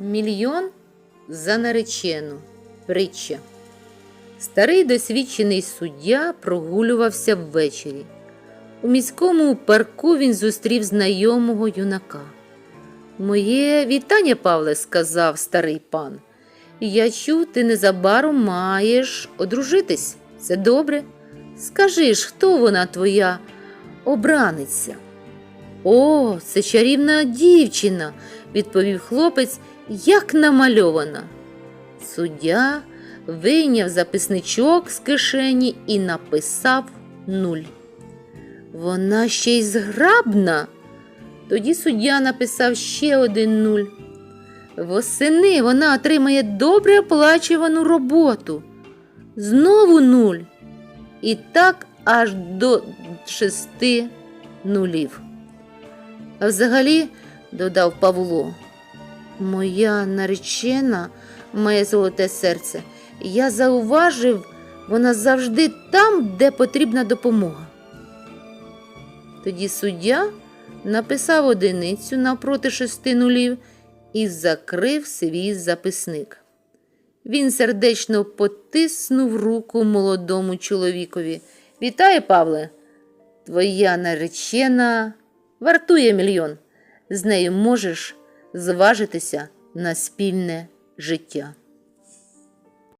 Мільйон за наречену. Притча. Старий досвідчений суддя прогулювався ввечері. У міському парку він зустрів знайомого юнака. Моє вітання, Павле, сказав старий пан. Я чув, ти незабаром маєш одружитись. Це добре. Скажи ж, хто вона твоя обраниця? О, це чарівна дівчина, відповів хлопець, як намальована. Суддя вийняв записничок з кишені і написав нуль. Вона ще й зграбна. Тоді суддя написав ще один нуль. Восени вона отримає добре оплачувану роботу. Знову нуль. І так аж до шести нулів. А взагалі, додав Павло, моя наречена має золоте серце. Я зауважив, вона завжди там, де потрібна допомога. Тоді суддя написав одиницю навпроти шести нулів і закрив свій записник. Він сердечно потиснув руку молодому чоловікові. Вітаю, Павле! Твоя наречена вартує мільйон. З нею можеш зважитися на спільне життя.